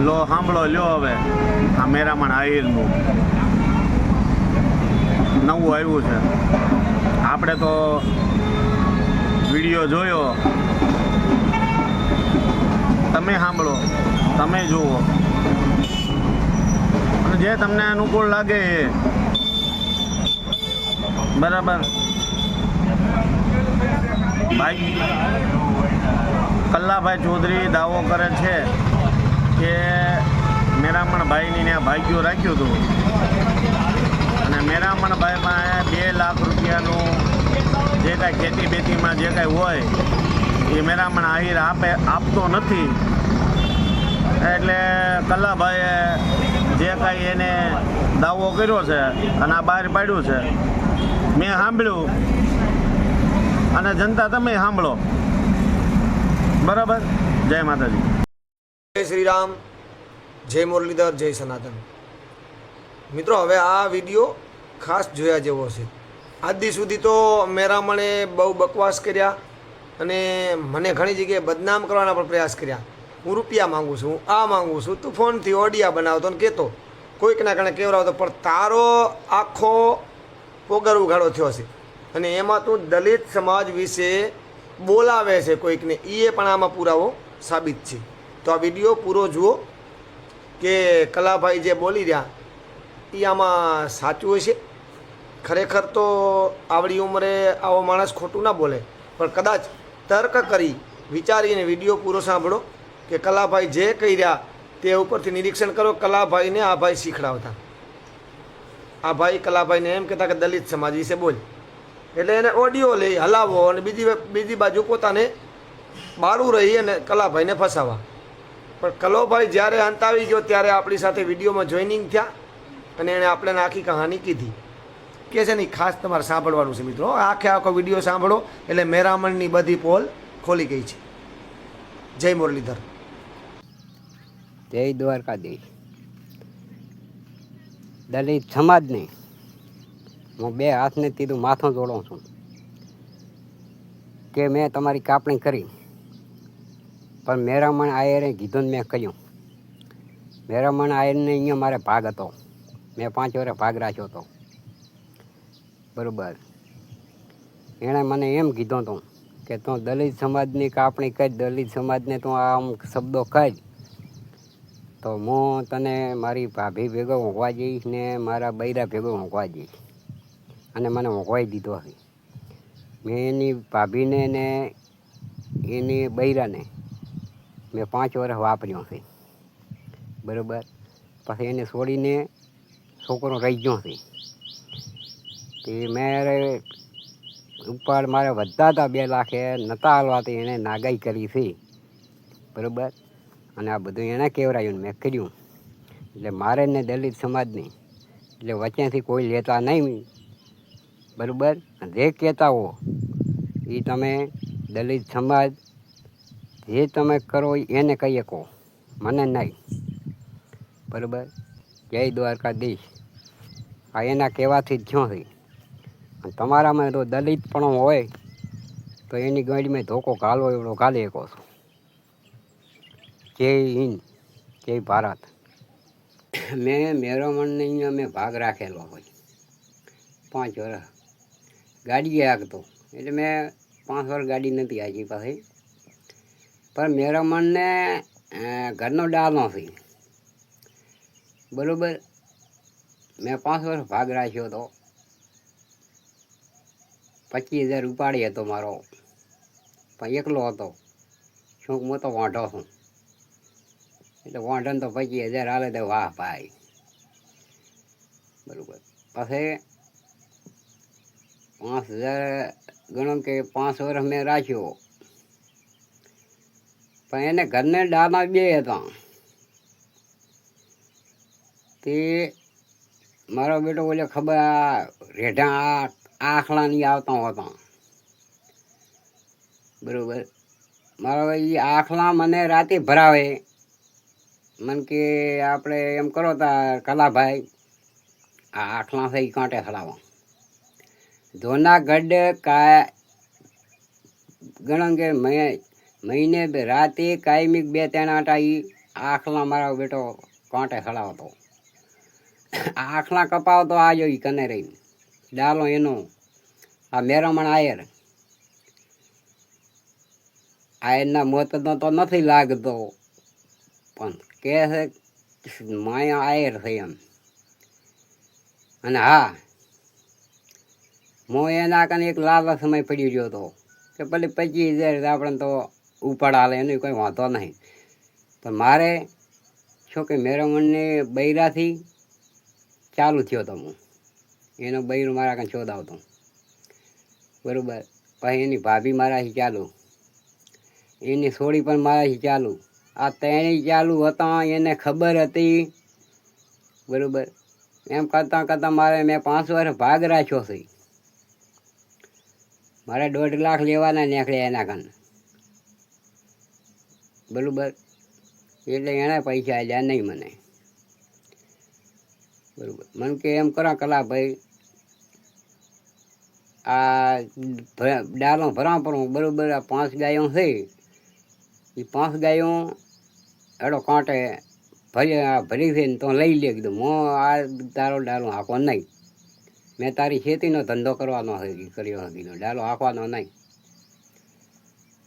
લો, સાંભળો, લ્યો હવે. આ મેરામણ આહિરનું નવું આવ્યું છે. આપણે તો વીડિયો જોયો. તમે સાંભળો, તમે જુઓ. અને જે તમને અનુકૂળ લાગે એ. બરાબર? ભાઈ, કલ્લાભાઈ ચૌધરી દાવો કરે છે. ભાઈની ત્યાં ભાગ્યો રાખ્યું હતું અને મેરામણ ભાઈ પાસે બે લાખ રૂપિયાનું જે કાંઈ ખેતી બેતીમાં જે કાંઈ હોય, એ મેરામણ આહિર આપે, આપતો નથી. એટલે કલ્લાભાઈએ જે કાંઈ એને દાવો કર્યો છે અને આ બહાર પાડ્યું છે, મેં સાંભળ્યું. અને જનતા તમે સાંભળો. બરાબર? જય માતાજી. જય શ્રી રામ. જય મુરલીધર, જય સનાતન. મિત્રો, હવે આ વીડિયો ખાસ જોયા જેવો છે આજ સુધી તો મેરામણે બહુ બકવાસ કર્યા અને મને ઘણી જગ્યાએ બદનામ કરવાના પણ પ્રયાસ કર્યા. હું રૂપિયા માગું છું, હું આ માગું છું. તું ફોનથી ઓડિયા બનાવતો ને કહેતો કોઈકના કારણે કેવડાવતો પણ તારો આખો પોગર ઉઘાડો થયો છે અને એમાં તું દલિત સમાજ વિશે બોલાવે છે કોઈકને એ પણ આમાં પુરાવો સાબિત છે. તો આ વીડિયો પૂરો જુઓ. કે કલાભાઈ જે બોલી રહ્યા એ આમાં સાચું હશે? ખરેખર તો આવડી ઉંમરે આવો માણસ ખોટું ના બોલે, પણ કદાચ તર્ક કરી વિચારીને વીડિયો પૂરો સાંભળો કે કલાભાઈ જે કહી રહ્યા, તે ઉપરથી નિરીક્ષણ કરો કલાભાઈને આ ભાઈ શીખડાવતા. આ ભાઈ કલાભાઈને એમ કહેતા કે દલિત સમાજ વિશે બોલ. એટલે એને ઓડિયો લઈ હલાવો અને બીજી બીજી બાજુ પોતાને બારું રહી અને કલાભાઈને ફસાવા. પણ કલોભાઈ જ્યારે અંત આવી ગયો ત્યારે આપણી સાથે વિડીયોમાં જોઈનિંગ થયા અને એણે આપણે આખી કહાની કીધી. કે છે નહીં ખાસ તમારે સાંભળવાનું છે મિત્રો. આખે આખો વીડિયો સાંભળો, એટલે મેરામણની બધી પોલ ખોલી ગઈ છે. જય મુરલીધર. જય દ્વારકાધીશ. દલિત સમાજને હું બે હાથને તીધું માથું જોડું છું કે મેં તમારી કાપણી કરી. પણ મેરામણ આયરે કીધું ને મેં કહ્યું. મેરામણ આયરને અહીંયા મારે ભાગ હતો. મેં પાંચ વર્ષ ભાગ રાખ્યો હતો. બરાબર. એણે મને એમ કીધું હતું કે તું દલિત સમાજની કાપણી કરી દલિત સમાજને તું આમ શબ્દો કહી તો હું તને મારી ભાભી ભેગો ઊંઘવા જઈશ ને મારા બૈરા ભેગો ઊંઘવા જઈશ. અને મને ઊંઘવાઈ દીધો હશે મેં એની ભાભીને ને એની બૈરાને મેં પાંચ વર્ષ વાપર્યો છે. બરાબર? પછી એને છોડીને છોકરો રહી ગયો છે. તે મેં ઉપર મારે વધતા હતા બે લાખે નતા હાલવાથી એણે નાગાઈ કરી છે. બરાબર? અને આ બધું એણે કેવરાયું મેં કર્યું. એટલે મારે ને દલિત સમાજની, એટલે વચ્ચેથી કોઈ લેતા નહીં. બરાબર? જે કહેતા હો એ તમે દલિત સમાજ જે તમે કરો એને કહીએ કહો. મને નહીં. બરાબર? જય દ્વારકાધીશ. આ એના કહેવાથી જ છે અને તમારામાં તો દલિત પણ હોય, તો એની ગાડીમાં ધોકો ઘાલો એવડો ઘાલી શકો છો. જય હિન્દ, જય ભારત. મેં મેરોમણને અહીંયા મેં ભાગ રાખેલો હોય. પાંચ વર્ષ ગાડીએ આગતો. એટલે મેં પાંચ વર્ષ ગાડી નથી આગી પાસે. પણ મેરામણને ઘરનો ડાલો છે બરાબર? મેં પાંચ વર્ષ ભાગ રાખ્યો હતો. પચીસ હજાર ઉપાડી હતો મારો. પણ એકલો હતો. શું હું તો વાંઢો છું એટલે વાંઢન તો પચીસ હજાર હાલે તો વાહ ભાઈ. બરાબર. પછી પાંચ હજાર, ગણો કે પાંચ વર્ષ મેં રાખ્યો. પણ એને ઘરને ડામાં બે હતા. તે મારો બેટો બોલે ખબર રેઢા આખલાની આવતા હતા. બરોબર. મારો એ આખલા મને રાતે ભરાવે. મને કે, આપણે એમ કરો તા, કલાભાઈ, આ આખલા થઈ કાંટે હલાવો. જૂનાગઢ કા ગણ કે મેં મહિને રાતે કાયમિક બે ત્રણ આટા ઈ આખલા મારો બેટો કાંટે હળાવતો. આ આખલા કપાવતો આ જો કને રહી ડાલો એનો, આ મેરામણ આયર. આયરના મોતનો તો નથી લાગતો. પણ કે છે માયા આયર છે એમ. અને હા હું એના કને એક લાલા સમય પડી ગયો હતો. કે ભલે પચીસ હજાર આપણે તો ઉપાડ હાલે એનો કોઈ વાંધો નહીં. પણ મારે શું કે મેરવણને બૈરાથી ચાલુ થયો હતો હું. એનો બૈરું મારા કાંઈ શોધાવતો બરાબર. પછી એની ભાભી મારાથી ચાલુ. એની સોડી પણ મારાથી ચાલુ. આ ત્રણેય ચાલુ હતા, એને ખબર હતી. બરાબર. એમ કરતાં કરતાં મારે મેં પાંચ વર્ષ ભાગ રાખ્યો છે. મારે દોઢ લાખ લેવાના નીકળ્યા એના કાન બરાબર? એટલે એણે પૈસા આપ્યા નહીં મને. બરાબર. મને કે એમ કરા કલા ભાઈ, આ ડાલો ભરા પડું બરાબર આ પાંચ ગાયો છે. એ પાંચ ગાયો એડો કાંટે ભરી ભરી છે તો લઈ લે કીધું હું આ તારો ડાલો હાંકવો નહીં. મેં તારી ખેતીનો ધંધો કરવાનો કર્યો હતી ડાલો હાંકવાનો નહીં.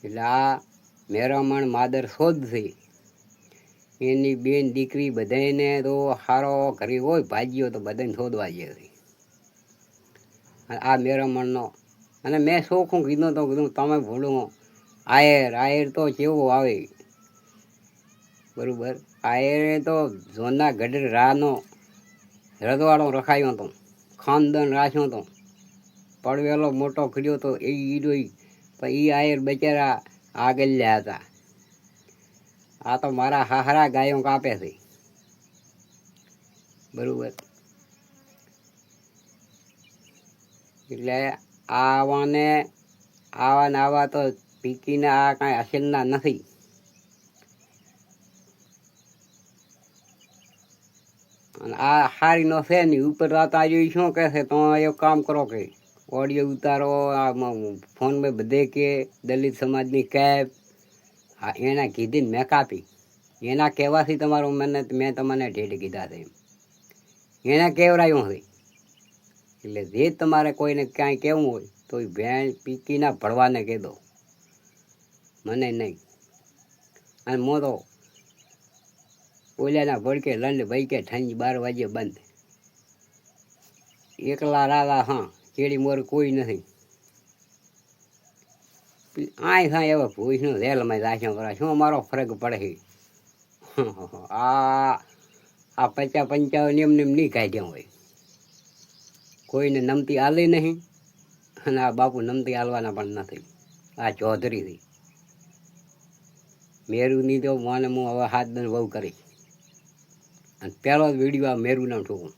એટલે આ મેરામણ માદર શોધશે. એની બેન દીકરી બધાને તો સારો ઘરે હોય, ભાજીઓ તો બધાને શોધવા છે. આ મેરામણનો, અને મેં શોખું કીધું તો કીધું, તમે ભૂલો આયર આયર તો કેવો આવે? બરાબર? આયરે તો ઝોના ગઢ રાનો રજવાડો રખાયો હતો, ખાનદાન રાખ્યો હતો. પડવેલો મોટો કર્યો તો એ ઈડોઈ પણ એ આયર બચારા આગળ્યા હતા આ તો મારા હાહરા ગાયો કાપે છે. બરાબર. એટલે આવાને આવા ને આવા તો પીકીને આ કાંઈ અસલના નથી. અને આ હારીનો છે ને ઉપર રાત આજે શું કહે છે તો એક કામ કરો કે ઓડિયો ઉતારો, આમાં ફોન ફોનમાં બધે કે, દલિત સમાજની કેબ હા, એના કીધી મેં કાપી. એના કહેવાથી તમારું મને, મેં તમને ઢેઢ કીધા છે એને કહેવરાયું છે એટલે જે તમારે કોઈને ક્યાંય કહેવું હોય તો એ ભેણ પીકીના ભળવાને કહી દો. મને નહીં. અને મો તો ઓલાના ભડકે લંડ ભાઈ કે ઠંડી બાર વાગે બંધ. એકલા રાધા હા. કેડી મોર કોઈ નથી. આય થાય એવા ભૂસનું રેલમાં રાખ્યો કરા શું મારો ફરક પડે છે? આ આ પચાસ પંચાવન એમ નેમ નહીં કાઢ્યા હોય. કોઈને નમતી હાલે નહીં અને આ બાપુ નમતી હાલવાના પણ નથી. આ ચૌધરીથી. મેરુની તો મને હું હવે હાથ દન બહુ કરીશ. અને પહેલો જ વીડિયો આ મેરુનો ઠોકું.